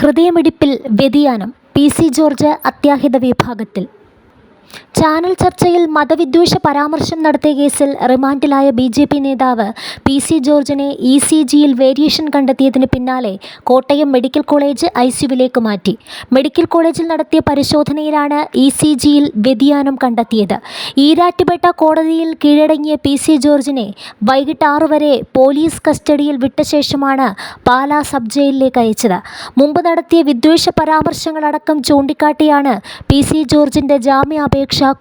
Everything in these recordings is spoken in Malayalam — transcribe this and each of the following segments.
ഹൃദയമിടിപ്പിൽ വ്യതിയാനം പി സി ജോർജ് അത്യാഹിത വിഭാഗത്തിൽ. ചാനൽ ചർച്ചയിൽ മതവിദ്വേഷ പരാമർശം നടത്തിയ കേസിൽ റിമാൻഡിലായ ബി ജെ പി നേതാവ് പി സി ജോർജിനെ ഇ സി ജിയിൽ വേരിയേഷൻ കണ്ടെത്തിയതിന് പിന്നാലെ കോട്ടയം മെഡിക്കൽ കോളേജ് ഐ സിയുവിലേക്ക് മാറ്റി. മെഡിക്കൽ കോളേജിൽ നടത്തിയ പരിശോധനയിലാണ് ഇ സി ജിയിൽ വ്യതിയാനം കണ്ടെത്തിയത്. ഈരാറ്റുപേട്ട കോടതിയിൽ കീഴടങ്ങിയ പി സി ജോർജിനെ വൈകിട്ട് ആറു വരെ പോലീസ് കസ്റ്റഡിയിൽ വിട്ട ശേഷമാണ് പാലാ സബ് ജയിലിലേക്ക് അയച്ചത്. മുമ്പ് നടത്തിയ വിദ്വേഷ പരാമർശങ്ങളടക്കം ചൂണ്ടിക്കാട്ടിയാണ് പി സി ജോർജിന്റെ ജാമ്യാപേക്ഷ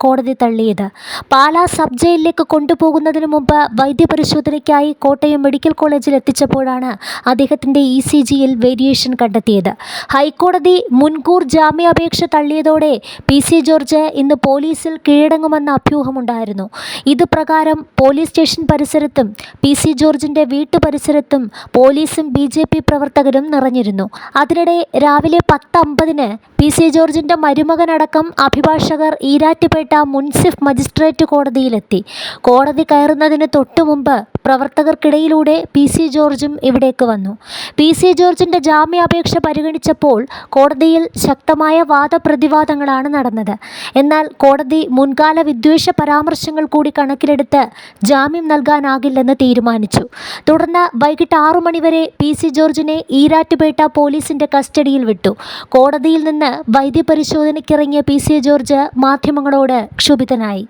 കോടതി തള്ളിയത്. പാലാ സബ് ജയിലിലേക്ക് കൊണ്ടുപോകുന്നതിന് മുമ്പ് വൈദ്യപരിശോധനയ്ക്കായി കോട്ടയം മെഡിക്കൽ കോളേജിൽ എത്തിച്ചപ്പോഴാണ് അദ്ദേഹത്തിന്റെ ഇ സി ജിയിൽ വേരിയേഷൻ കണ്ടെത്തിയത്. ഹൈക്കോടതി മുൻകൂർ ജാമ്യാപേക്ഷ തള്ളിയതോടെ പി സി ജോർജ് ഇന്ന് പോലീസിൽ കീഴടങ്ങുമെന്ന അഭ്യൂഹമുണ്ടായിരുന്നു. ഇത് പ്രകാരം പോലീസ് സ്റ്റേഷൻ പരിസരത്തും പി സി ജോർജിന്റെ വീട്ടു പരിസരത്തും പോലീസും ബി ജെ പി പ്രവർത്തകരും നിറഞ്ഞിരുന്നു. അതിനിടെ രാവിലെ പത്ത് അമ്പതിന് പി സി ജോർജിന്റെ മരുമകനടക്കം അഭിഭാഷകർ ഈരാറ്റുപേട്ട മുൻസിഫ് മജിസ്ട്രേറ്റ് കോടതിയിലെത്തി. കോടതി കയറുന്നതിന് തൊട്ടു മുമ്പ് പ്രവർത്തകർക്കിടയിലൂടെ പി സി ജോർജും ഇവിടേക്ക് വന്നു. പി സി ജോർജിന്റെ ജാമ്യാപേക്ഷ പരിഗണിച്ചപ്പോൾ കോടതിയിൽ ശക്തമായ വാദപ്രതിവാദങ്ങളാണ് നടന്നത്. എന്നാൽ കോടതി മുൻകാല വിദ്വേഷ പരാമർശങ്ങൾ കൂടി കണക്കിലെടുത്ത് ജാമ്യം നൽകാനാകില്ലെന്ന് തീരുമാനിച്ചു. തുടർന്ന് വൈകിട്ട് ആറു മണിവരെ പി സി ജോർജിനെ ഈരാറ്റുപേട്ട പോലീസിന്റെ കസ്റ്റഡിയിൽ വിട്ടു. കോടതിയിൽ നിന്ന് വൈദ്യപരിശോധനയ്ക്കിറങ്ങിയ പി സി ജോർജ് മാധ്യമങ്ങളോട് ക്ഷുഭിതനായി.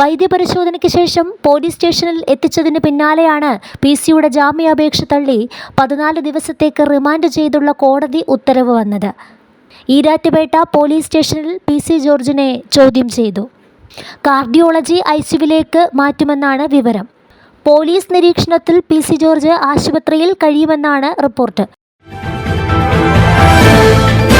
വൈദ്യപരിശോധനയ്ക്ക് ശേഷം പോലീസ് സ്റ്റേഷനിൽ എത്തിച്ചതിന് പിന്നാലെയാണ് പി സിയുടെ ജാമ്യാപേക്ഷ തള്ളി പതിനാല് ദിവസത്തേക്ക് റിമാൻഡ് ചെയ്തുള്ള കോടതി ഉത്തരവ് വന്നത്. ഈരാറ്റുപേട്ട പോലീസ് സ്റ്റേഷനിൽ പി സി ജോർജിനെ ചോദ്യം ചെയ്തു. കാർഡിയോളജി ഐ സിയുവിലേക്ക് മാറ്റുമെന്നാണ് വിവരം. പോലീസ് നിരീക്ഷണത്തിൽ പി സി ജോർജ് ആശുപത്രിയിൽ കഴിയുമെന്നാണ് റിപ്പോർട്ട്.